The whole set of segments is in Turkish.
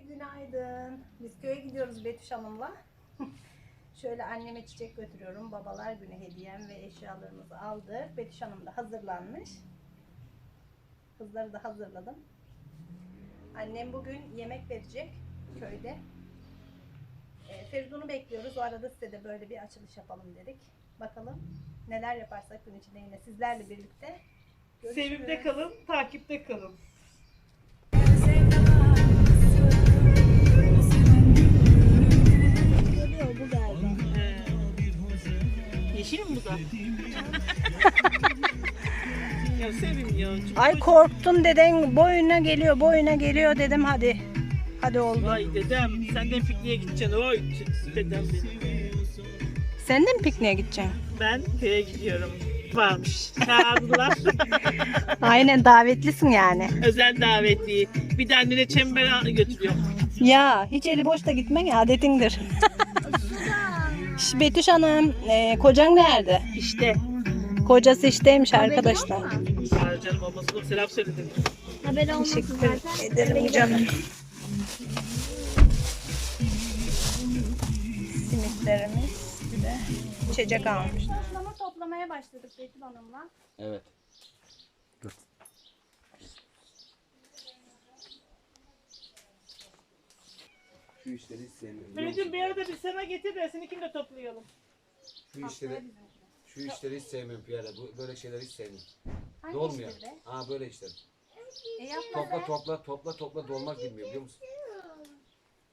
günaydın. Biz köye gidiyoruz Betüş Hanım'la. Şöyle anneme çiçek götürüyorum. Babalar günü hediyem ve eşyalarımızı aldık. Betüş Hanım da hazırlanmış. Kızları da hazırladım. Annem bugün yemek verecek köyde. E, Feridun'u bekliyoruz. O arada size de böyle bir açılış yapalım dedik. Bakalım neler yaparsak gün içinde yine sizlerle birlikte. görüşürüz. Sevimde kalın, takipte kalın. Bu galiba. Yeşil mi bu da? ya sevim ya. Ay korktun deden boyuna geliyor boyuna geliyor dedim hadi. Hadi oldu. Vay dedem, senden pikniğe gideceksin. Oy dedem benim. Sen de mi pikniğe gideceksin? Ben köye gidiyorum. Varmış. Çağırdılar. Aynen davetlisin yani. Özel davetli. Bir de annene çember götürüyor. Ya hiç eli boş da gitmen ya adetindir. Betüş Hanım, e, kocan nerede? İşte. Kocası işteymiş arkadaşlar. Çağır canım olmasın. Selam söyledim. Haber olmasın Teşekkür zaten. ederim canım. Simitlerimiz bir de içecek almış. Toplama toplamaya başladık Betül Hanım'la. Evet. Şu işleri hiç sevmiyorum. musun? bir arada bir sana getir de seninkini de toplayalım. Şu işleri, şu işleri hiç sevmiyorum Piyade. Bu böyle şeyleri hiç sevmiyorum. Hangi Dolmuyor. işleri be? Ha böyle işler. E yapma Topla be. topla topla topla dolmak bilmiyor biliyor musun?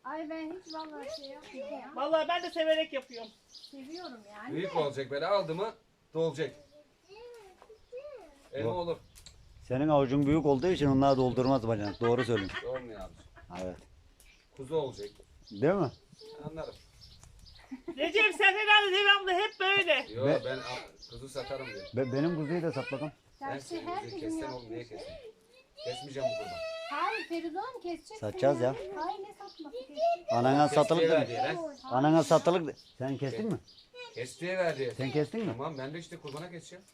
Ay ben hiç vallahi şey yapmıyorum ya. Vallahi ben de severek yapıyorum. Seviyorum yani. Büyük olacak böyle aldı mı dolacak. Elma olur. Senin avucun büyük olduğu için onlar doldurmaz bacanak. Doğru söylüyorsun. Olmuyor abi. Evet. Kuzu olacak. Değil mi? Anlarım. Recep sen herhalde devamlı hep böyle. Yo Be- ben a- kuzu satarım diyor. Be- benim kuzuyu da sapladım. Ben seni her kuzuyu gün kessen oğlum niye yapmış. kesin? Kesmeyeceğim bu kurban. Hayır Feridun keseceksin. Satacağız ya. Hayır ne satması keseceksin. Anana satılık Kestiğe ver dedi. diye lan. Anana satılık de- Sen kestin mi? Kestiğe ver diye. Sen kestin mi? Tamam ben de işte kurbana keseceğim.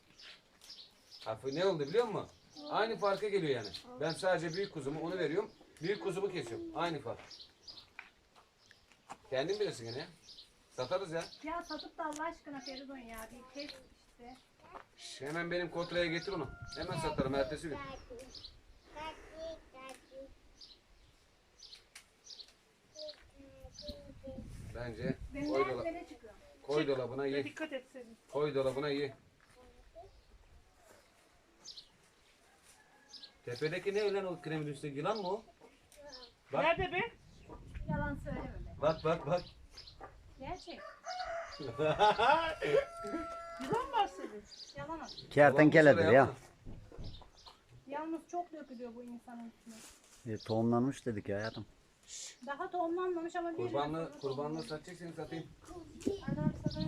Harfi ne oldu biliyor musun? Aynı farka geliyor yani. Ben sadece büyük kuzumu onu veriyorum. Büyük kuzumu kesiyorum. Aynı fark. Kendin bilirsin gene ya. Satarız ya. Ya satıp da Allah aşkına Feridun ya bir kes işte. Şş, hemen benim kontraya getir onu. Hemen satarım ertesi gün. Bence Ben koy, dola, nerelere çıkıyorum. koy dolabına Ve ye. dikkat et senin. Koy dolabına ye. Tepedeki ne ölen o kremin üstteki yılan mı o? Bak. Nerede be? Yalan söyleme. Bak bak bak. Gerçek. Yılan var senin. Yalan atıyor. Kertenkeledir ya. Yalnız çok dökülüyor bu insanın üstüne. E, tohumlanmış dedik ya hayatım. Daha tohumlanmamış ama bir Kurbanlı, kurbanlı satacak seni satayım. Adam sana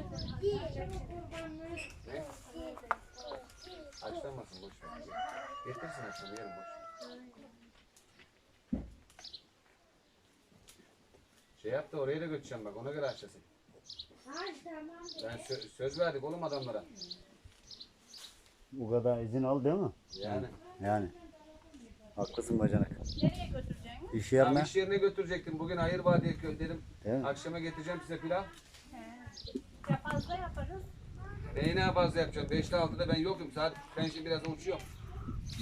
Açlanmasın boş ver. Getirsin yerim boş. Şey yap da oraya da götüreceğim bak ona göre açlasın. Ben sö- söz verdik oğlum adamlara. Bu kadar izin al değil mi? Yani. Yani. Haklısın bacanak. Nereye götüreceksin? İş yerine. iş yerine götürecektim. Bugün hayır vadiye dedim. Değil mi? Akşama getireceğim size pilav. Ya fazla yaparız. Neyi ne fazla yapacağım? 5'te 6'da ben yokum. Saat ben şimdi biraz uçuyorum.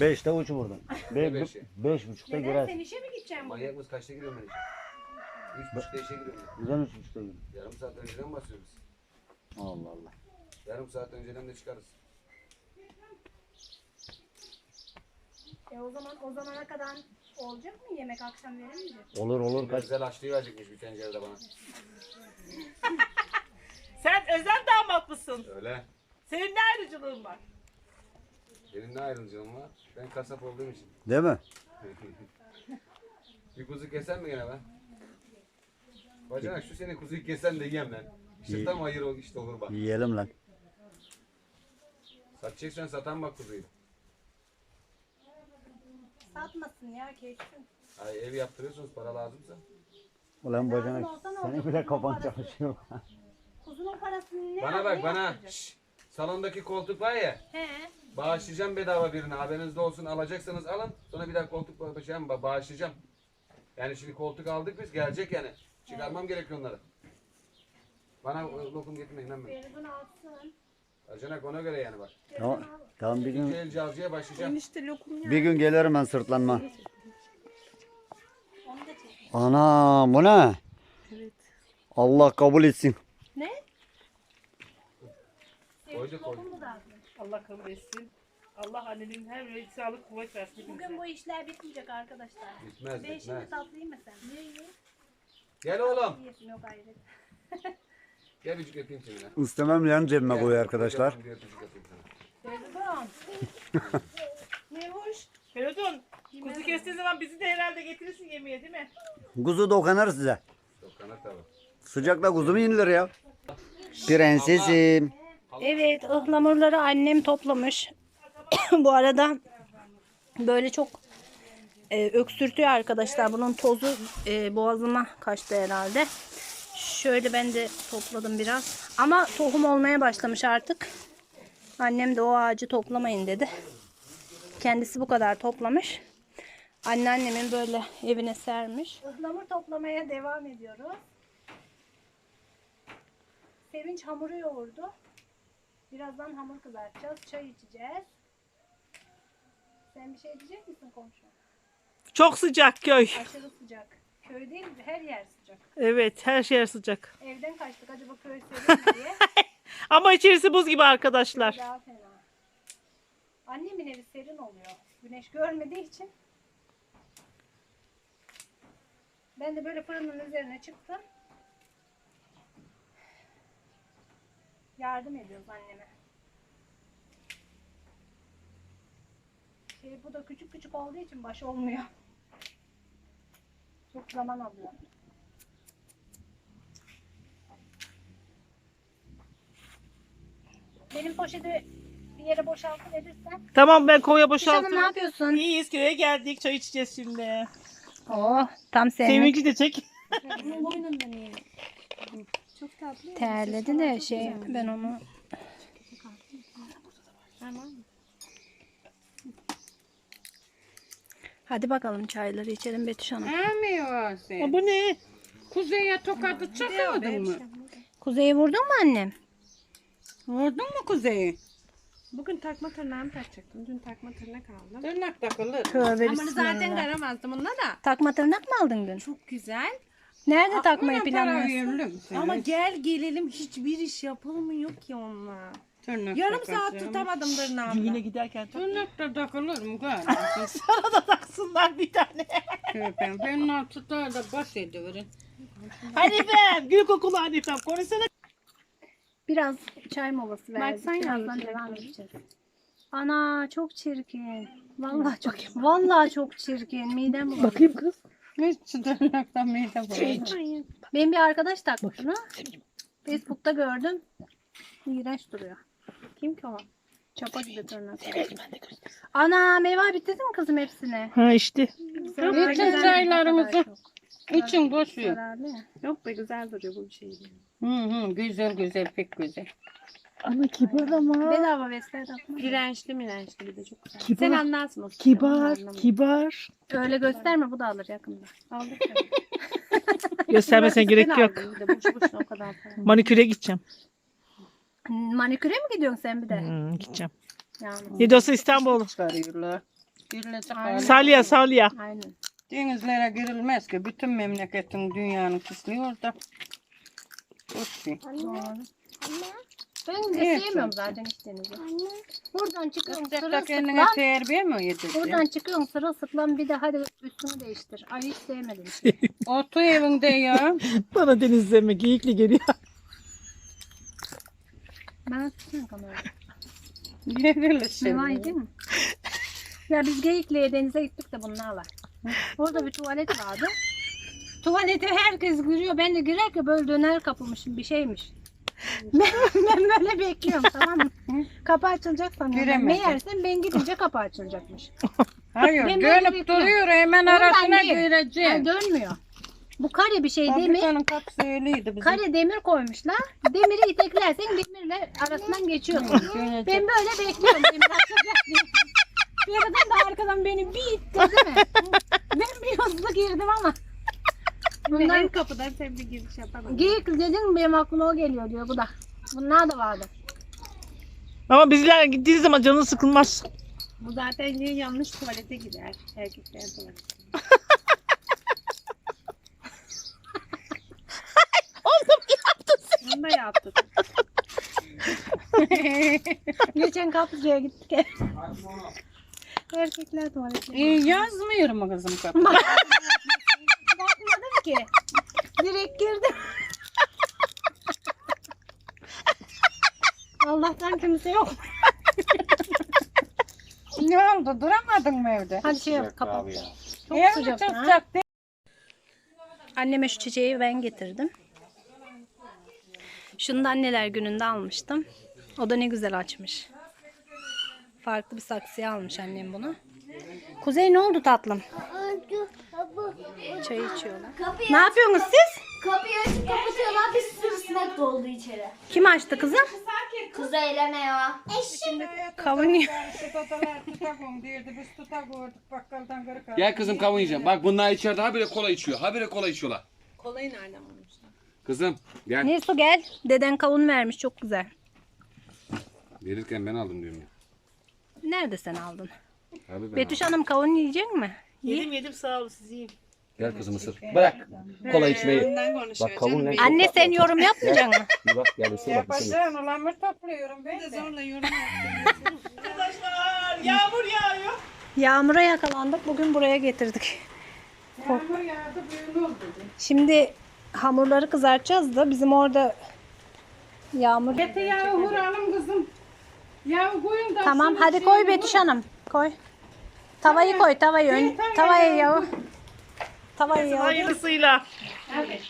Beşte uç buradan. Be, beşi? beş buçukta Neden girer. sen işe mi gideceksin bugün? Manyak mısın? Kaçta giriyorum ben işe? Üç buçukta işe giriyorum. Neden üç buçukta girer? Yarım saat önceden basıyoruz. Allah Allah. Yarım saat önceden de çıkarız. E o zaman o zamana kadar olacak mı yemek akşam veremeyecek? Olur olur kaç. Özel açlığı verecekmiş bir tencerede bana. Sen özel damat mısın? Öyle. Senin ne ayrıcılığın var? Benim ne ayrımcılığım var? Ben kasap olduğum için. Değil mi? bir kuzu kesen mi gene ben? Bacanak şu sene kuzuyu kesen de yiyem ben. İşte tam hayır ol işte olur bak. Yiyelim lan. Satacaksan satan bak kuzuyu. Satmasın ya kessin. Ay, ev yaptırıyorsunuz para lazımsa. Ulan bacanak olsa ne senin olacak? bile kafan Parası. çalışıyor. Kuzunun parasını ne Bana bak ne bana. yaptıracak? Şşş. Salondaki koltuk var ya. He. Bağışlayacağım bedava birine. Haberinizde olsun. Alacaksanız alın. Sonra bir daha koltuk bağışlayacağım. Bağışlayacağım. Yani şimdi koltuk aldık biz gelecek yani. Çıkarmam gerekiyor onları. Bana e, lokum getirmeyin lan ben. Feridun alsın. Acanak ona göre yani bak. Tamam, tamam bir gün el cazıya başlayacağım. Enişte lokum ya. bir gün gelirim ben sırtlanma. Onu da çek. Ana bu ne? Evet. Allah kabul etsin. Ne? Mu lazım? Allah kabul etsin. Allah annenin her bir sağlık kuvvet versin. Bugün bu işler bitmeyecek arkadaşlar. Bitmez Ben şimdi bitmez. tatlı yemesem. Ye ye. Gel oğlum. Yok gayret. Gel bir öpeyim seni lan. İstemem yan cebime Gel, koy arkadaşlar. kocaman bir öpücük atayım sana. Feridun. ne hoş. Feridun, kuzu kestiğin zaman bizi de herhalde getirirsin yemeğe değil mi? Kuzu dokanır size. Çok kanat tabii. Sıcakta kuzu mu yenilir ya? Prensesim. Evet ıhlamurları annem toplamış. Bu arada böyle çok e, öksürtüyor arkadaşlar. Bunun tozu e, boğazıma kaçtı herhalde. Şöyle ben de topladım biraz. Ama tohum olmaya başlamış artık. Annem de o ağacı toplamayın dedi. Kendisi bu kadar toplamış. Anneannemin böyle evine sermiş. Ihlamur toplamaya devam ediyoruz. Sevinç hamuru yoğurdu. Birazdan hamur kızartacağız. Çay içeceğiz. Sen bir şey diyecek misin komşu? Çok sıcak köy. Aşırı sıcak. Köy değil mi? Her yer sıcak. Evet, her şey sıcak. Evden kaçtık acaba köy serin mi diye. Ama içerisi buz gibi arkadaşlar. Daha fena. Annemin evi serin oluyor. Güneş görmediği için. Ben de böyle fırının üzerine çıktım. Yardım ediyoruz anneme. Şey, bu da küçük küçük olduğu için baş olmuyor. Çok zaman alıyor. Benim poşeti bir yere boşaltı verirsen. Tamam ben koya Hanım ne boşalttım. yapıyorsun? İyiyiz köye geldik çay içeceğiz şimdi. Oh tam senin. Sevinci de çek. Terledi de şey ben onu Hadi bakalım çayları içelim Betüş Hanım. Emiyorsun. Aa, bu ne? Kuzeye tokadı çakmadın mı? Kuzeyi vurdun mu annem? Vurdun mu kuzeyi? Bugün takma tırnağımı takacaktım. Dün takma tırnak aldım. Tırnak takılır. Tövbe Ama zaten bismillah. karamazdım onunla da. Takma tırnak mı aldın dün? Çok güzel. Nerede takmayı Buna para planlıyorsun? Ama gel gelelim hiçbir iş yapılmıyor ki onunla. Tırnak Yarım takacağım. saat tutamadım Düğüne tırnağımla. giderken Tırnak da takılır mı galiba? sana da taksınlar bir tane. Köpem. Ben altı da baş ediverin. Hanifem, gül kokulu Hanifem. Konuşsana. Biraz çay molası verdik. Baksana Birazdan devam edeceğiz. Ana çok çirkin. Vallahi çok Vallahi çok çirkin. Midem bulandı. Bakayım kız. Hiç tırnaktan meyde bulamam. Benim bir arkadaş takmış bunu. Facebook'ta gördüm. İğrenç duruyor. Kim ki o? Çapa gibi tırnak. Ana meyve bitirdin mi kızım hepsini? Ha işte. Zararlı İçin güzel çaylarımızı. ne kadar çok. İçin boş ver. Zararlı ya. Yok be güzel duruyor bu bir şey değil. Hı hı, güzel güzel pek güzel. Ama kibar ama. Bedava vesile takma. Dirençli mirençli bir de çok güzel. Kibar. Sen anlarsın o sıkıntı, Kibar, anlamıyorum. kibar. Öyle gösterme bu da alır yakında. Aldık ya. Göstermesen gerek yok. boş boşuna o kadar para. Maniküre gideceğim. Maniküre mi gidiyorsun sen bir de? Hmm, gideceğim. Yani. Nidosu İstanbul. Çıkarıyorlar. Birle çıkarıyorlar. Salya, salya. Aynen. Denizlere girilmez ki. Bütün memleketin dünyanın pisliği orada. Doğru. Ben de Evet, sevmiyorum zaten hiç denizi. Buradan çıkıyorsun Sıcakta kendine sırılsıklam. terbiye mi yedirdin? Buradan çıkıyorsun sırılsıklam bir de hadi üstünü değiştir. Ay hiç sevmedim. Otur evinde ya. Bana deniz izleme geyikli geliyor. Bana tutsana kamerayı. Yerilir şimdi. Meva yedin mi? Ya biz Geyikli'ye denize gittik de bunlarla. Orada bir tuvalet vardı. Tuvalete herkes giriyor. Ben de girerken böyle döner kapılmışım bir şeymiş. ben, ben böyle bekliyorum tamam mı? Kapı açılacak sanıyorum. Giremedin. Meğersem ben gidince kapı açılacakmış. Hayır Ben böyle dönüp bekliyorum. duruyor hemen Ondan arasına değil. Yani gireceğim. dönmüyor. Bu kare bir şey demir. Fabrikanın kapısı öyleydi bizim. Kare demir koymuşlar. Demiri iteklersen demirle arasından geçiyorsun. Görecek. Ben böyle bekliyorum demir açılacak diye. Feridun da arkadan beni bir itti değil mi? ben bir hızlı girdim ama. Bundan Bunlar kapıdan sen bir giriş yapalım. geyik dedin benim aklıma o geliyor diyor bu da. Bunlar da vardı. Ama bizler gittiği zaman canı sıkılmaz. Bu zaten niye yanlış tuvalete gider. Erkekler tuvalete. Onu da yaptın. Geçen kapıcıya gittik. Erkekler tuvaleti. E, yazmıyorum mu kızım kapı? Bakmadım ki. Direkt girdim. Allah'tan kimse yok. ne oldu? Duramadın mı evde? Hadi şey yap kapat. Çok sıcak. çok ha. sıcak değil. Anneme şu çiçeği ben getirdim. Şunu da anneler gününde almıştım. O da ne güzel açmış. Farklı bir saksıya almış annem bunu. Kuzey ne oldu tatlım? Çay içiyorlar. Ne yapıyorsunuz siz? Kapıyı açıp kapatıyorlar bir sürü sinek doldu içeri. Kim açtı kızım? Kız eğleniyor. Kavun yiyor. Tutadılar tutakum derdi. Biz tutakorduk bakkaldan kırık aldık. Gel kızım kavun yiyeceğim. Bak bunlar içeride habire kola içiyor. Habire kola içiyorlar. Kolayı nereden bulmuşlar? Kızım gel. Neyse gel. Deden kavun vermiş çok güzel. Verirken ben aldım diyorum ya. Nerede sen aldın? Abi ben Betüş Hanım kavun yiyecek mi? Yedim yedim sağ olun siz yiyin. Gel kızım ısır. Bırak. Kola içmeyi. Konuşuyor. Bak kavun ne? Anne sen yorum yapmayacaksın mı? Bir bak gel ısır bak ısır. Yapacağım ulan topluyorum ben de. Zorla yorum Yağmur yağıyor. Yağmura yakalandık. Bugün buraya getirdik. Yağmur yağdı böyle oldu. Şimdi hamurları kızartacağız da bizim orada yağmur. Ete yağı vuralım kızım. Yağı koyun da. Tamam hadi şeyini koy. Betüş Hanım. Koy. Tavayı koy tavayı. Ön, tavayı yağı. Tavayı yağı. Hayırlısıyla.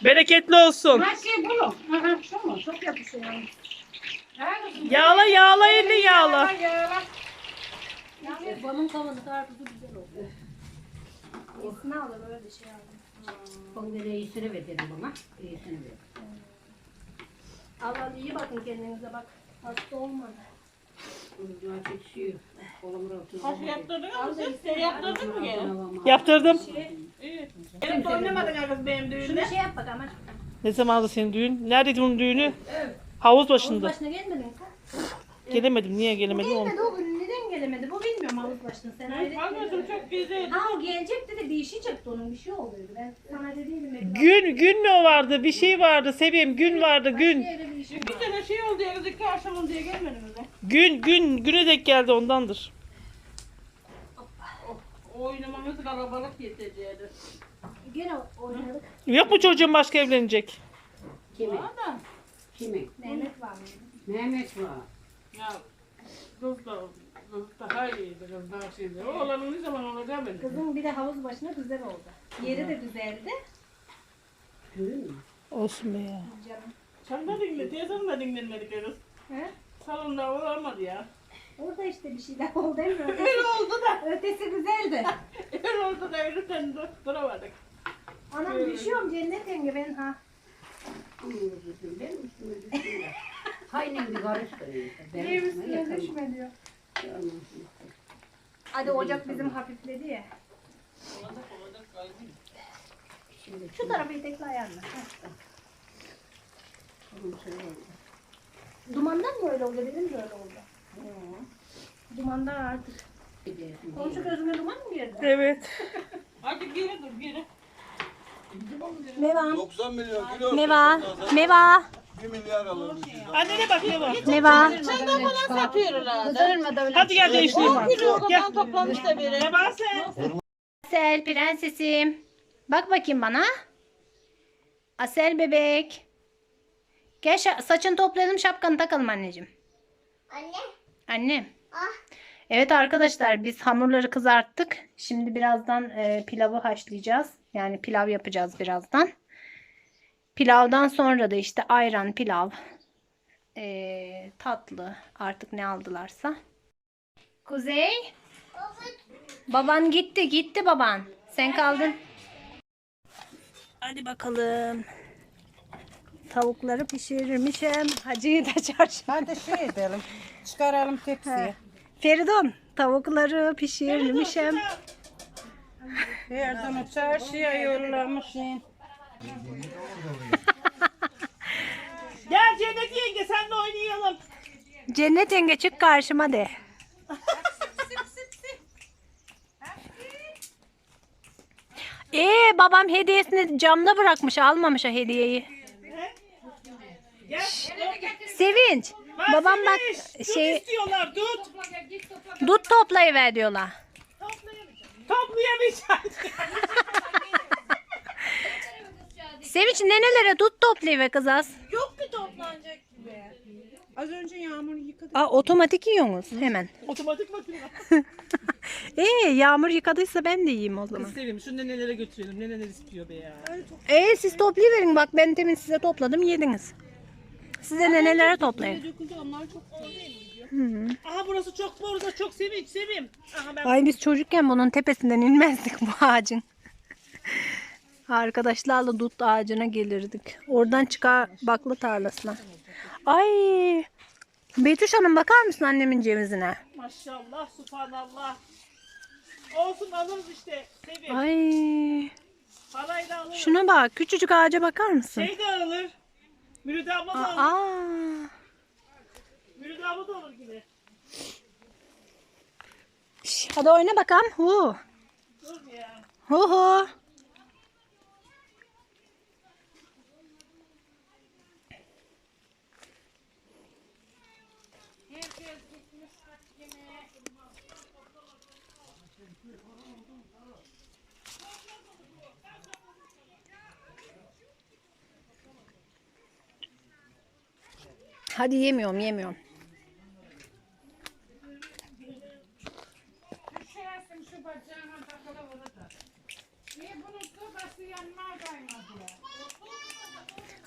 Bereketli olsun. Ha şey bunu. Aha şu mu? Çok yapışıyor. Yağla yağla elini yağla. Yağla. Babamın kavanozu karpuzu güzel oldu. İsmi alır öyle şey aldım. Onu iyisini ver dedim bana. İyisini ver. Al al iyi bakın kendinize bak. Hasta olmadı. Çekiyor. Kolumun altına. Yaptırdın mı gene? Yaptırdım. Şunu şey yap bak ama. Ne zamandı senin düğün? Neredeydi bunun düğünü? Havuz başında. Başına gelmedin mi? Gelemedim. Niye gelemedim? oğlum? Gelmedi o gün neden gelemedi? Bu başına. Sen öyle çok güzel. Ha o gelecekti de çıktı onun bir şey oluyordu. Ben sana dediydim. Gün gün mü vardı? Bir şey vardı. Sevim gün vardı gün. Öyle bir tane şey oldu ya iki akşam diye gelmedi mi? Gün gün güne denk geldi ondandır. Oynamamız kalabalık yeteceğiz. Gene oynadık. Yok mu çocuğun başka evlenecek? Kimi? Kimi? Mehmet var mı? Mehmet var. Ya kız da kız daha iyiydi kız daha şeydi. Oğlanın ne zaman olacağı belli. Kızın bir de havuz başına güzel oldu. Yeri de güzeldi. Olsun be ya. Canım. Sen de dinle, teyzen de dinlenmedi kız. He? Salonda olamadı ya. Orada işte bir şeyler oldu değil mi? Ötesi, Öyle oldu da, ötesi güzeldi. öyle oldu da öyle sen de duramadık. Anam düşüyorum cennet yenge ben ha. Haynen bir karıştırıyor. Benim üstüne düşme diyor. Hadi ocak bizim hafifledi ya. Şu tarafı itekle ayarla. Dumandan mı öyle oldu? Benim de öyle oldu. Dumandan artık. Komşu gözüme duman mı girdi? Evet. Hadi geri dur, geri. Meva. 90 milyon kilo. Meva. Meva. 1 milyar alır. Annene bak ne var. Meva. Hadi gel değiştireyim. Gel. toplamış da biri. Ne var sen? Asel prensesim. Bak bakayım bana. Asel bebek. Gel saçını toplayalım şapkanı takalım anneciğim. Anne. Annem. Evet arkadaşlar biz hamurları kızarttık. Şimdi birazdan e, pilavı haşlayacağız. Yani pilav yapacağız birazdan. Pilavdan sonra da işte ayran, pilav, e, tatlı artık ne aldılarsa. Kuzey. Baban gitti gitti baban. Sen kaldın. Hadi bakalım. Tavukları pişirmişim. Hacıyı da çarşı. Hadi şey edelim. Çıkaralım tepsiye. Feridun Tavukları pişirmişim. Yardım çarşıya yollamışsın. Gel Cennet yenge sen de oynayalım. Cennet yenge çık karşıma de. Ee babam hediyesini camda bırakmış almamış o hediyeyi. Gel. Sevinç. Babam bak Dut şey istiyorlar dut. dut toplayıver diyorlar. Toplayamayacağız. Sevinç nenelere dut toplayıver kız az. Yok ki toplanacak gibi. Az önce yağmur yıkadı. Aa, otomatik yiyorsunuz hemen. Otomatik makine. Ee yağmur yıkadıysa ben de yiyeyim o zaman. Sevim şu nenelere götürelim. Neneler istiyor be ya. Ee siz toplayıverin bak ben demin size topladım yediniz. Size nenelere toplayın. Dökünce onlar çok güzel. Aha burası çok borza çok sevinç sevim. Aha ben Ay biz çocukken bunun tepesinden inmezdik bu ağacın. Arkadaşlarla dut ağacına gelirdik. Oradan çıkar baklı tarlasına. Ay Betüş Hanım bakar mısın annemin cevizine? maşallah subhanallah. Olsun alırız işte sevim. Ay alırız. şuna bak küçücük ağaca bakar mısın? Şey de alır. Müride abla da alır. Aa, abla da alır gibi. Şş, hadi oyna bakalım. Hu. Dur ya. Hu hu. Hadi yemiyorum yemiyorum.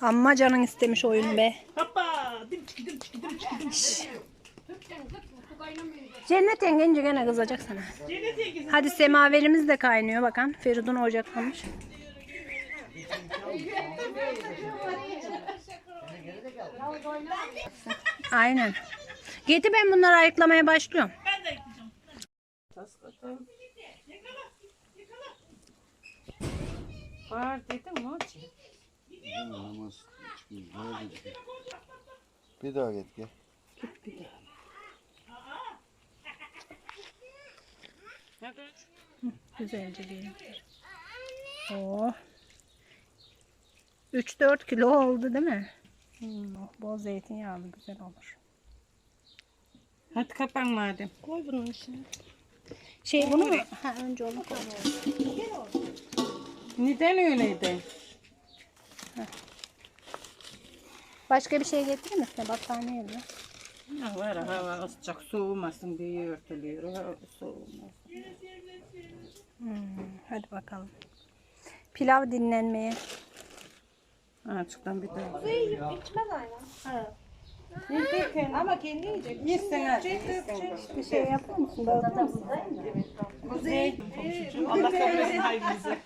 Amma canın istemiş oyun be. Hoppa. Cennet yengenince gene kızacak sana. Cennet. Hadi semaverimiz de kaynıyor bakın. Feridun ocaklamış. Aynen. Getir ben bunları ayıklamaya başlıyorum. Ben de yapacağım. Var dedim o için. Bir daha git gel. Güzelce bir. Oh. 3-4 kilo oldu değil mi? Hmm, oh, bol zeytinyağlı güzel olur. Hadi kapan madem. Koy bunun içine. Şey bunu mu? Ha, önce onu koy. Neden öyleydi? Başka bir şey getirir misin? Battaniye mi? Ya var hava sıcak soğumasın diye örtülüyor. Hava soğumasın. Hmm, hadi bakalım. Pilav dinlenmeye. Açıktan bir daha. Ama kendi yiyecek. Yesin hadi. Bir şey yapar mısın? Dağıtır mısın? Allah kabul etsin hayrınızı.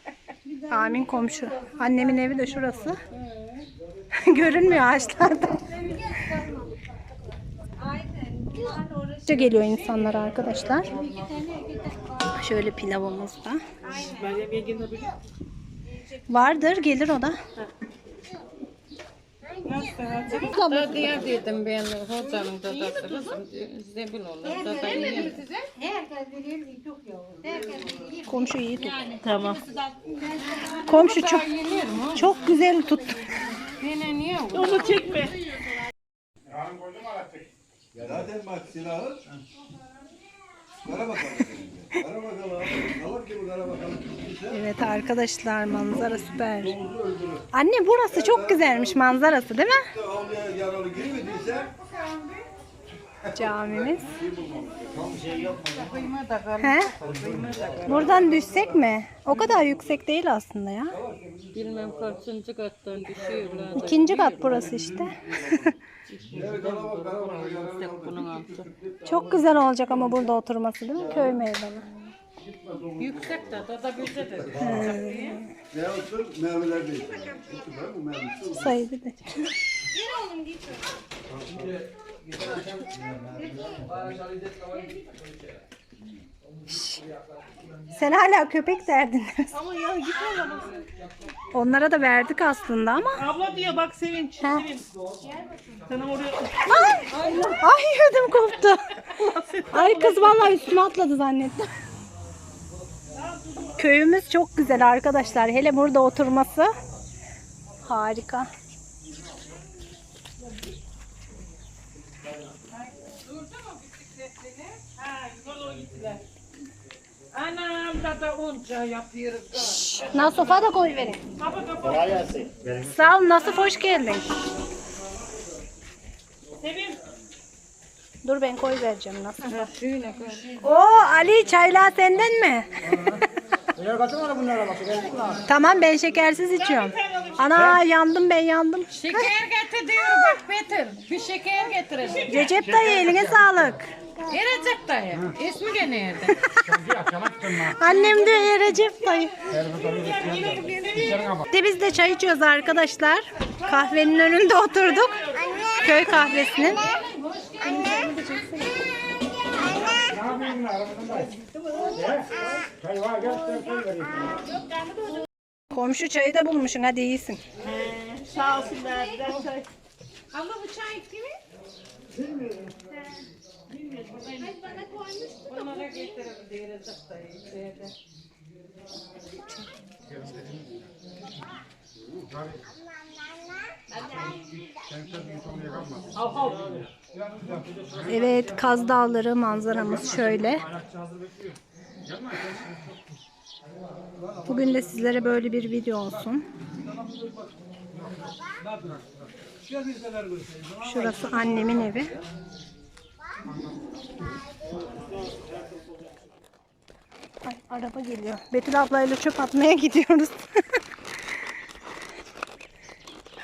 Amin komşu. Annemin evi de şurası. Görünmüyor ağaçlarda. Aynen. geliyor insanlar arkadaşlar. Şöyle pilavımız da. Vardır gelir o da. Da diye dedim ben hocanın dadası kızım zebil olur da da yiyemem. Komşu iyi tut. Tamam. Komşu çok çok güzel tuttu. Yine niye? Onu çekme. Zaten bak silahı. Kara bakalım. Evet arkadaşlar manzara süper. Anne burası çok güzelmiş manzarası değil mi? Camimiz. He? Buradan düşsek mi? O kadar yüksek değil aslında ya. Bilmem kaçıncı kattan düşüyorlar. da İkinci kat burası işte. evet bunun altı. Çok güzel olacak ama burada oturması değil mi? Köy meydanı. Yüksek de da da güzel de. Ne olsun meyveler değil. Bitti ben bu meyvesi. Sayı bir de. Sen hala köpek derdin. Ama ya gitme bak. Onlara da verdik aslında ama. Abla diyor bak Sevinç. Ha. Sevinç. Sana oraya Ay, ay ödüm koptu. Ay kız vallahi üstüme atladı zannettim. Köyümüz çok güzel arkadaşlar. Hele burada oturması harika. Anam da da onca yapıyoruz. Na sofa da koy verin. Sağ ol Nasif hoş geldin. Sevim. Dur ben koy vereceğim Nasif. Oo Ali çaylar senden mi? tamam ben şekersiz içiyorum. Ana yandım ben yandım. Şeker getir diyor bak Betir. Bir şeker getirin. Recep dayı eline sağlık. Recep dayı. İsmi gene nerede? Annem diyor ya Recep dayı. De biz de çay içiyoruz arkadaşlar. Kahvenin önünde oturduk. Köy kahvesinin. Komşu çayı da bulmuşsun hadi iyisin. Sağ olsun verdiler çay. Abla bu çay kimin? Evet Kaz Dağları manzaramız şöyle. Bugün de sizlere böyle bir video olsun. Şurası annemin evi. Ay, araba geliyor. Betül ablayla çöp atmaya gidiyoruz.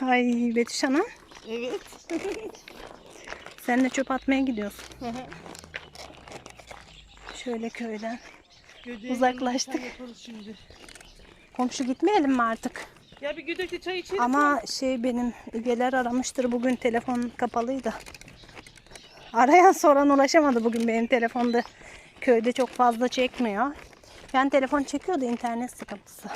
Ay Betüş Hanım. Evet. Sen de çöp atmaya gidiyorsun. Şöyle köyden. Uzaklaştık. Yaparız şimdi. Komşu gitmeyelim mi artık? Ya bir güdekli çay içelim. Ama şey benim üyeler aramıştır. Bugün telefon kapalıydı. Arayan soran ulaşamadı bugün benim telefonda. Köyde çok fazla çekmiyor. Yani telefon çekiyordu internet sıkıntısı.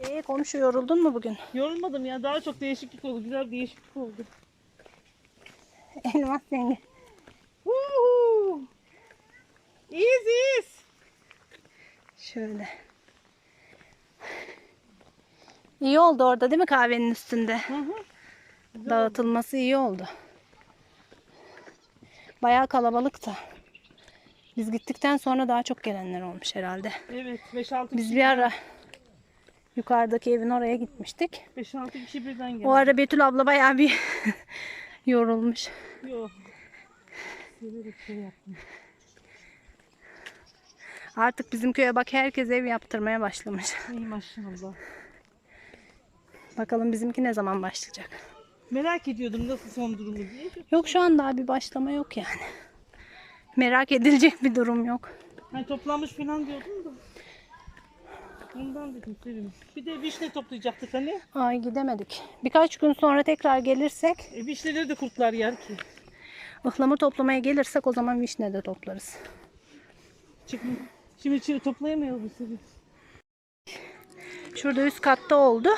Ee, komşu yoruldun mu bugün? Yorulmadım ya daha çok değişiklik oldu. Güzel bir değişiklik oldu. Elmas yenge. Woohoo! İyiyiz iyiyiz. Şöyle. İyi oldu orada değil mi kahvenin üstünde? Dağıtılması iyi oldu. Bayağı kalabalıktı. Biz gittikten sonra daha çok gelenler olmuş herhalde. Evet 5-6 Biz bir ara yukarıdaki evin oraya gitmiştik. 5-6 kişi birden geldi. O ara Betül abla bayağı bir yorulmuş. Yok. Severek şey yaptım. Artık bizim köye bak herkes ev yaptırmaya başlamış. İyi maşallah. Bakalım bizimki ne zaman başlayacak. Merak ediyordum nasıl son durumu diye. Yok şu an daha bir başlama yok yani. Merak edilecek bir durum yok. Hani toplanmış falan diyordum da. Ondan dedim sevim. Bir de vişne toplayacaktık hani. Ay gidemedik. Birkaç gün sonra tekrar gelirsek, E, vişneleri de kurtlar yer ki. ıhlamur toplamaya gelirsek o zaman vişne de toplarız. Çıkma. Şimdi içeri toplayamayız bu sefer. Şurada üst katta oldu.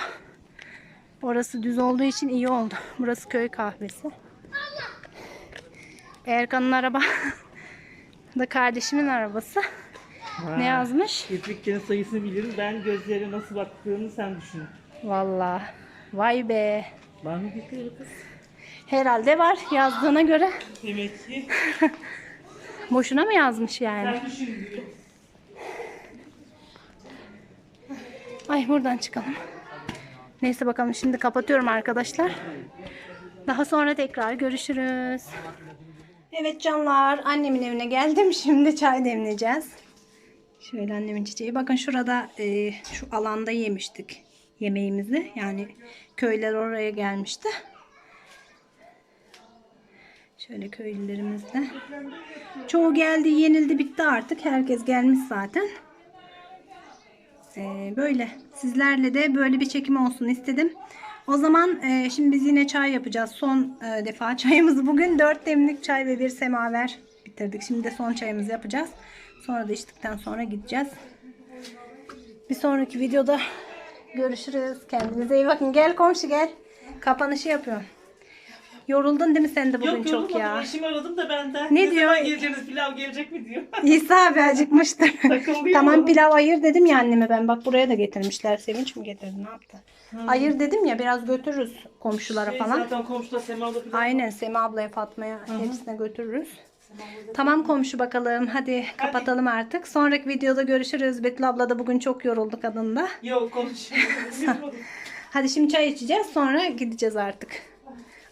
Orası düz olduğu için iyi oldu. Burası köy kahvesi. Erkan'ın araba da kardeşimin arabası. Ne yazmış? Kirpiklerin sayısını bilirim. Ben gözlere nasıl baktığını sen düşün. Vallahi. Vay be. Var mı bir kız? Herhalde var yazdığına göre. Demek ki Boşuna mı yazmış yani? sen düşün diyor. Ay buradan çıkalım. Neyse bakalım şimdi kapatıyorum arkadaşlar. Daha sonra tekrar görüşürüz. Evet canlar annemin evine geldim. Şimdi çay demleyeceğiz. Şöyle annemin çiçeği. Bakın şurada e, şu alanda yemiştik yemeğimizi. Yani köyler oraya gelmişti. Şöyle köylülerimiz de. Çoğu geldi, yenildi, bitti artık. Herkes gelmiş zaten. Ee, böyle sizlerle de böyle bir çekim olsun istedim. O zaman e, şimdi biz yine çay yapacağız. Son e, defa çayımızı bugün 4 demlik çay ve bir semaver bitirdik. Şimdi de son çayımızı yapacağız. Sonra da içtikten sonra gideceğiz. Bir sonraki videoda görüşürüz. Kendinize iyi bakın. Gel komşu gel. Kapanışı yapıyorum. Yoruldun değil mi sen de bugün Yok çok ya? Eşimi aradım da benden. Ne diyor? zaman geleceğiniz pilav gelecek mi diyor. İsa abi acıkmıştır. Tamam pilav ayır dedim ya anneme ben. Bak buraya da getirmişler. Sevinç mi getirdi ne yaptı? Ayır dedim ya biraz götürürüz komşulara Şey, falan. Zaten komşuda Sema'da pilav. Aynen Sema ablaya Fatma'ya hepsine götürürüz. Tamam komşu bakalım. Hadi kapatalım artık. Sonraki videoda görüşürüz. Betül abla da bugün çok yoruldu kadında. Yok konuşuyorum. Hadi şimdi çay içeceğiz. Sonra gideceğiz artık.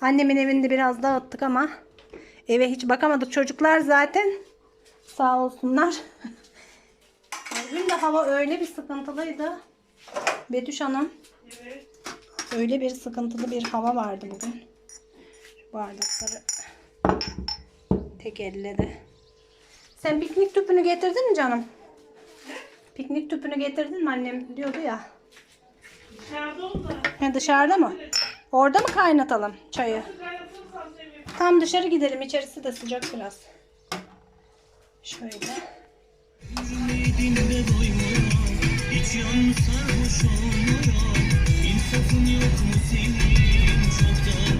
Annemin evinde biraz dağıttık ama eve hiç bakamadık. Çocuklar zaten sağ olsunlar. Bugün de hava öyle bir sıkıntılıydı. Betüş Hanım. Öyle bir sıkıntılı bir hava vardı bugün. Şu bardakları tek elle de. Sen piknik tüpünü getirdin mi canım? Piknik tüpünü getirdin mi annem diyordu ya. Dışarıda oldu. Ha, dışarıda mı? Orada mı kaynatalım çayı? Tam dışarı gidelim. İçerisi de sıcak biraz. Şöyle. Geldim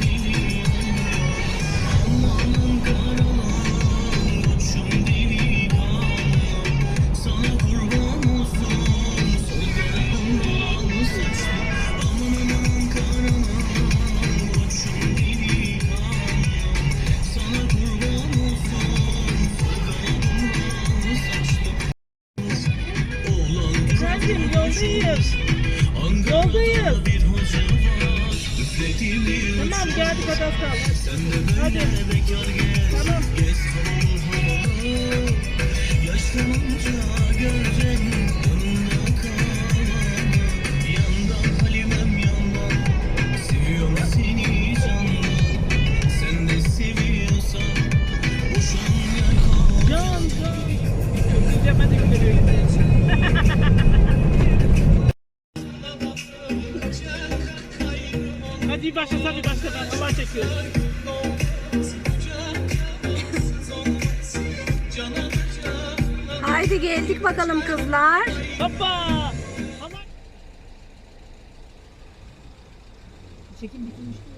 yoldayız. Yoldayız. Tamam geldik kaldı. Hadi. Tamam. Can can. Çok hadi gidiyor. Hadi başla hadi başla ben Allah çekiyorum. Haydi geldik bakalım kızlar. Hoppa. Çekim bitmiş.